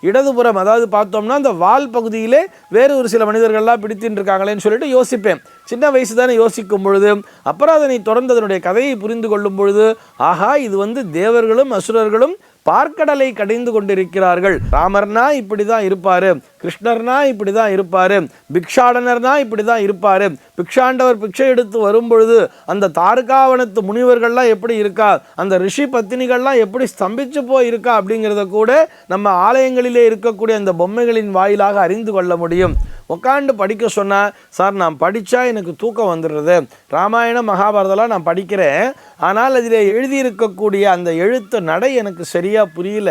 இடதுபுறம் அதாவது பார்த்தோம்னா அந்த வால் பகுதியிலே வேறு ஒரு சில மனிதர்கள்லாம் பிடித்துட்டு இருக்காங்களேன்னு சொல்லிட்டு யோசிப்பேன். சின்ன வயசு தானே யோசிக்கும் பொழுது அப்புறம் தொடர்ந்து அதனுடைய கதையை புரிந்து கொள்ளும் பொழுது ஆஹா இது வந்து தேவர்களும் அசுரர்களும் பார்க்கடலை கடைந்து கொண்டிருக்கிறார்கள். ராமர்னா இப்படி தான் இருப்பார் கிருஷ்ணர்னா இப்படி தான் இருப்பார் பிக்ஷாடனர்னா இப்படி தான் இருப்பார். பிக்ஷாண்டவர் பிக்ஷை எடுத்து வரும் பொழுது அந்த தாருகாவனத்து முனிவர்கள்லாம் எப்படி இருக்கா? அந்த ரிஷி பத்தினிகள்லாம் எப்படி ஸ்தம்பிச்சு போய் இருக்கா அப்படிங்கிறத கூட நம்ம ஆலயங்களிலே இருக்கக்கூடிய அந்த பொம்மைகளின் வாயிலாக அறிந்து கொள்ள முடியும். உட்காந்து படிக்க சொன்னால் சார் நான் படித்தா எனக்கு தூக்கம் வந்துடுறது. ராமாயணம் மகாபாரதம்லாம் நான் படிக்கிறேன். ஆனால் அதில் எழுதியிருக்கக்கூடிய அந்த எழுத்து நடை எனக்கு சரியாக புரியல.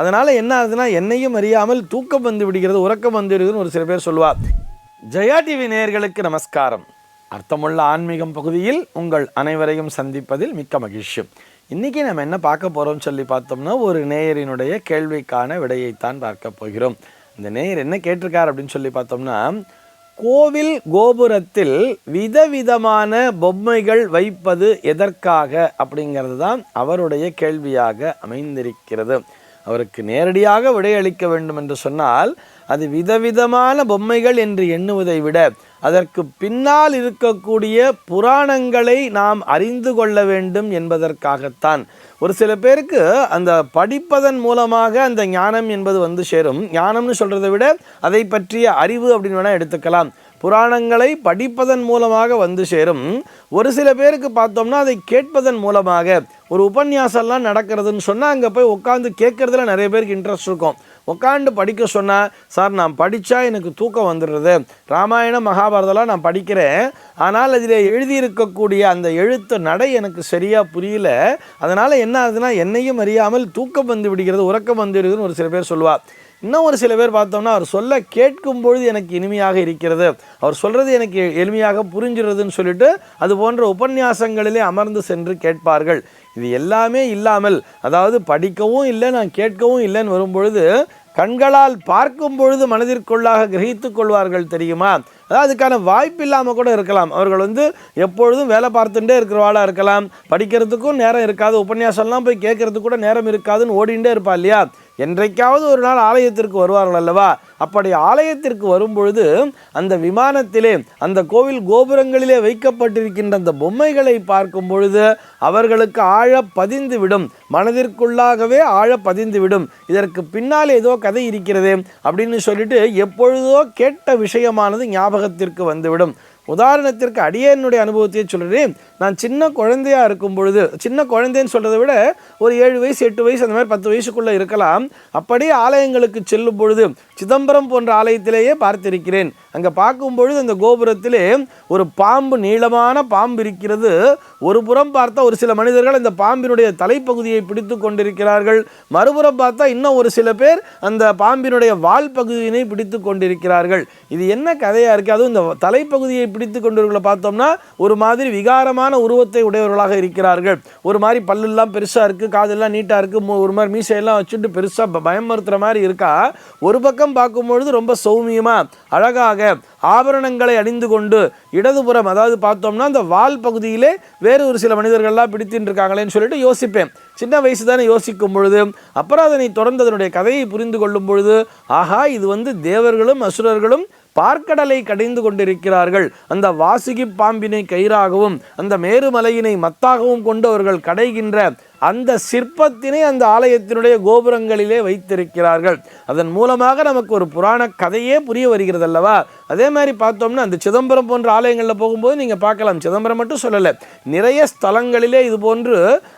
அதனால் என்ன ஆகுதுன்னா என்னையும் அறியாமல் தூக்கம் வந்து விடுகிறது உறக்கம் வந்து விடுகிறதுன்னு ஒரு சில பேர் சொல்லுவார் ஜெயா டிவி நேயர்களுக்கு நமஸ்காரம். அர்த்தமுள்ள ஆன்மீகம் பகுதியில் உங்கள் அனைவரையும் சந்திப்பதில் மிக்க மகிழ்ச்சி. இன்றைக்கி நம்ம என்ன பார்க்க போகிறோம்னு சொல்லி பார்த்தோம்னா ஒரு நேயரினுடைய கேள்விக்கான விடையைத்தான் பார்க்க போகிறோம். இந்த நேயர் என்ன கேட்டிருக்கார் அப்படின்னு சொல்லி பார்த்தோம்னா கோவில் கோபுரத்தில் விதவிதமான பொம்மைகள் வைப்பது எதற்காக அப்படிங்கிறது தான் அவருடைய கேள்வியாக அமைந்திருக்கிறது. அவருக்கு நேரடியாக விடையளிக்க வேண்டும் என்று சொன்னால் அது விதவிதமான பொம்மைகள் என்று எண்ணுவதை விட அதற்கு பின்னால் இருக்கக்கூடிய புராணங்களை நாம் அறிந்து கொள்ள வேண்டும் என்பதற்காகத்தான். ஒரு சில பேருக்கு அந்த படிப்பதன் மூலமாக அந்த ஞானம் என்பது வந்து சேரும். ஞானம்னு சொல்கிறத விட அதை பற்றிய அறிவு அப்படின்னு வேணால் எடுத்துக்கலாம். புராணங்களை படிப்பதன் மூலமாக வந்து சேரும். ஒரு சில பேருக்கு பார்த்தோம்னா அதை கேட்பதன் மூலமாக. ஒரு உபன்யாசம்லாம் நடக்கிறதுன்னு சொன்னால் அங்கே போய் உட்காந்து கேட்குறதுல நிறைய பேருக்கு இன்ட்ரெஸ்ட் இருக்கும். உட்காந்து படிக்க சொன்னால் சார் நான் படித்தா எனக்கு தூக்கம் வந்துடுறது. ராமாயணம் மகாபாரதம்லாம் நான் படிக்கிறேன். ஆனால் அதில் எழுதியிருக்கக்கூடிய அந்த எழுத்து நடை எனக்கு சரியாக புரியல. அதனால் என்ன ஆகுதுன்னா என்னையும் அறியாமல் தூக்கம் வந்து விடுகிறது உறக்கம் வந்து விடுகிறதுன்னு ஒரு சில பேர் சொல்லுவாள் இன்னும் ஒரு சில பேர் பார்த்தோம்னா அவர் சொல்ல கேட்கும் பொழுது எனக்கு இனிமையாக இருக்கிறது. அவர் சொல்கிறது எனக்கு எளிமையாக புரிஞ்சிருதுன்னு சொல்லிட்டு அது போன்ற உபன்யாசங்களிலே அமர்ந்து சென்று கேட்பார்கள். இது எல்லாமே இல்லாமல் அதாவது படிக்கவும் இல்லை நான் கேட்கவும் இல்லைன்னு வரும்பொழுது கண்களால் பார்க்கும் பொழுது மனதிற்குள்ளாக கிரகித்துக் கொள்வார்கள் தெரியுமா? அதாவது அதுக்கான வாய்ப்பு இல்லாமல் கூட இருக்கலாம். அவர்கள் வந்து எப்பொழுதும் வேலை பார்த்துட்டே இருக்கிறவாளாக இருக்கலாம். படிக்கிறதுக்கும் நேரம் இருக்காது. உபன்யாசம்லாம் போய் கேட்கறதுக்கு கூட நேரம் இருக்காதுன்னு ஓடிண்டே இருப்பா இல்லையா? என்றைக்காவது ஒரு நாள் ஆலயத்திற்கு வருவார்கள் அல்லவா? அப்படி ஆலயத்திற்கு வரும்பொழுது அந்த விமானத்திலே அந்த கோவில் கோபுரங்களிலே வைக்கப்பட்டிருக்கின்ற அந்த பொம்மைகளை பார்க்கும் பொழுது அவர்களுக்கு ஆழ பதிந்து விடும் மனதிற்குள்ளாகவே ஆழ பதிந்துவிடும். இதற்கு பின்னால் ஏதோ கதை இருக்கிறது அப்படின்னு சொல்லிட்டு எப்பொழுதோ கேட்ட விஷயமானது ஞாபகத்திற்கு வந்துவிடும். உதாரணத்திற்கு அடியனுடைய அனுபவத்தையே சொல்கிறேன் நான் சின்ன குழந்தையாக இருக்கும் பொழுது சின்ன குழந்தைன்னு சொல்கிறத விட ஒரு ஏழு வயசு எட்டு வயசு அந்த மாதிரி பத்து வயசுக்குள்ளே இருக்கலாம். அப்படியே ஆலயங்களுக்கு செல்லும் பொழுது சிதம்பரம் போன்ற ஆலயத்திலேயே பார்த்திருக்கிறேன். அங்கே பார்க்கும் பொழுது அந்த கோபுரத்திலே ஒரு பாம்பு நீளமான பாம்பு இருக்கிறது. ஒரு புறம் பார்த்தா ஒரு சில மனிதர்கள் அந்த பாம்பினுடைய தலைப்பகுதியை பிடித்து கொண்டிருக்கிறார்கள். மறுபுறம் பார்த்தா இன்னும் ஒரு சில பேர் அந்த பாம்பினுடைய வால் பகுதியினை பிடித்து கொண்டிருக்கிறார்கள். இது என்ன கதையாக இருக்குது அதுவும் இந்த தலைப்பகுதியை பிடித்து கொண்டவர்களை பார்த்தோம்னா ஒரு மாதிரி விகாரமான உருவத்தை உடையவர்களாக இருக்கிறார்கள். ஒரு மாதிரி பல்லெல்லாம் பெருசாக இருக்குது காதெல்லாம் நீட்டாக இருக்குது ஒரு மாதிரி மீசையெல்லாம் வச்சுட்டு பெருசாக பயமுறுத்துகிற மாதிரி இருக்கா? ஒரு பக்கம் பார்க்கும்பொழுது ரொம்ப சௌமியமாக அழகாக ஆபரணங்களை அணிந்து கொண்டு இடதுபுறம் அதாவது பார்த்தோம்னா அந்த வால் பகுதியிலே வேறு ஒரு சில மனிதர்கள்லாம் பிடித்துட்டு இருக்காங்களேன்னு சொல்லிட்டு யோசிப்பேன். சின்ன வயசு தானே யோசிக்கும் பொழுது அப்புறம் அதனை தொடர்ந்து அதனுடைய கதையை புரிந்து கொள்ளும் பொழுது ஆஹா இது வந்து தேவர்களும் அசுரர்களும் பார்க்கடலை கடைந்து கொண்டிருக்கிறார்கள். அந்த வாசுகி பாம்பினை கயிறாகவும் அந்த மேருமலையினை மத்தாகவும் கொண்டு அவர்கள் கடைகின்ற அந்த சிற்பத்தினை அந்த ஆலயத்தினுடைய கோபுரங்களிலே வைத்திருக்கிறார்கள். அதன் மூலமாக நமக்கு ஒரு புராண கதையே புரிய வருகிறது அல்லவா அதே மாதிரி பார்த்தோம்னா அந்த சிதம்பரம் போன்ற ஆலயங்களில் போகும்போது நீங்கள் பார்க்கலாம். சிதம்பரம் மட்டும் சொல்லலை. நிறைய ஸ்தலங்களிலே இது போன்று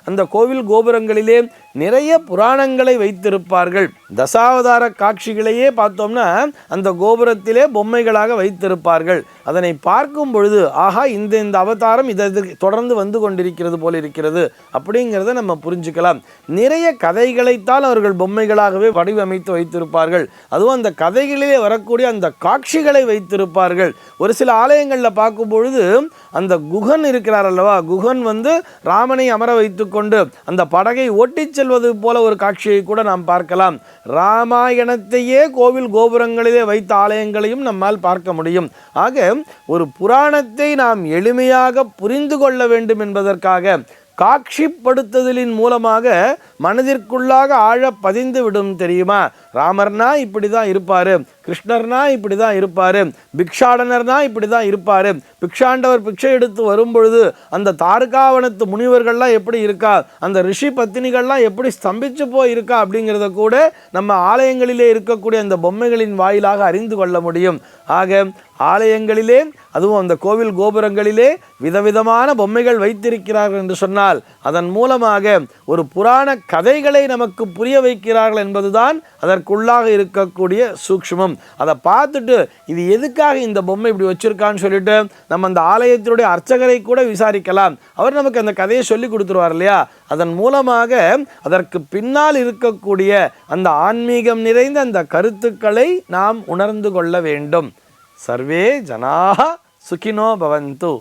அந்த கோவில் கோபுரங்களிலே நிறைய புராணங்களை வைத்திருப்பார்கள். தசாவதார காட்சிகளையே பார்த்தோம்னா அந்த கோபுரத்திலே பொம்மைகளாக வைத்திருப்பார்கள். அதனை பார்க்கும் பொழுது ஆஹா இந்த இந்த அவதாரம் இதை தொடர்ந்து வந்து கொண்டிருக்கிறது போல இருக்கிறது. அப்படிங்கிறத நம்ம புரிஞ்சுக்கலாம். நிறைய கதைகளைத்தான் அவர்கள் பொம்மைகளாகவே வடிவமைத்து வைத்திருப்பார்கள். அதுவும் அந்த கதைகளிலே வரக்கூடிய அந்த காட்சிகளை வைத்திருப்பார்கள். ஒரு சில ஆலயங்களில் பார்க்கும் பொழுது அந்த குகன் இருக்கிறார் அல்லவா? குகன் வந்து ராமனை அமர வைத்துக்கொண்டு அந்த படகை ஓட்டிச் செல்வது போல ஒரு காட்சியை கூட நாம் பார்க்கலாம். ராமாயணத்தையே கோவில் கோபுரங்களிலே வைத்த ஆலயங்களையும் நம்மால் பார்க்க முடியும். ஆக ஒரு புராணத்தை நாம் எளிமையாக புரிந்து கொள்ள வேண்டும் என்பதற்காக காட்சிப்படுத்துதலின் மூலமாக மனதிற்குள்ளாக ஆழ பதிந்து விடும் தெரியுமா? ராமர்னா இப்படி தான் இருப்பார். கிருஷ்ணர்னா இப்படி தான் இருப்பார் பிக்ஷாடனர்னா இப்படி தான் இருப்பார். பிக்ஷாண்டவர் பிக்ஷை எடுத்து வரும்பொழுது அந்த தாருகாவனத்து முனிவர்கள்லாம் எப்படி இருக்கா அந்த ரிஷி பத்தினிகள்லாம் எப்படி ஸ்தம்பிச்சு போய் இருக்கா அப்படிங்கிறத கூட நம்ம ஆலயங்களிலே இருக்கக்கூடிய அந்த பொம்மைகளின் வாயிலாக அறிந்து கொள்ள முடியும். ஆக ஆலயங்களிலே அதுவும் அந்த கோவில் கோபுரங்களிலே விதவிதமான பொம்மைகள் வைத்திருக்கிறார்கள் என்று சொன்னால் அதன் மூலமாக ஒரு புராண கதைகளை நமக்கு புரிய வைக்கிறார்கள் என்பதுதான் அதற்குள்ளாக இருக்கக்கூடிய சூக்ஷ்மம். அதை பார்த்துட்டு இது எதுக்காக இந்த பொம்மை இப்படி வச்சிருக்கான்னு சொல்லிட்டு நம்ம அந்த ஆலயத்தினுடைய அர்ச்சகரை கூட விசாரிக்கலாம். அவர் நமக்கு அந்த கதையை சொல்லி கொடுத்துருவார் இல்லையா? அதன் மூலமாக அதற்கு பின்னால் இருக்கக்கூடிய அந்த ஆன்மீகம் நிறைந்த அந்த கருத்துக்களை நாம் உணர்ந்து கொள்ள வேண்டும். சர்வே ஜனாக சுகினோ பவந்து.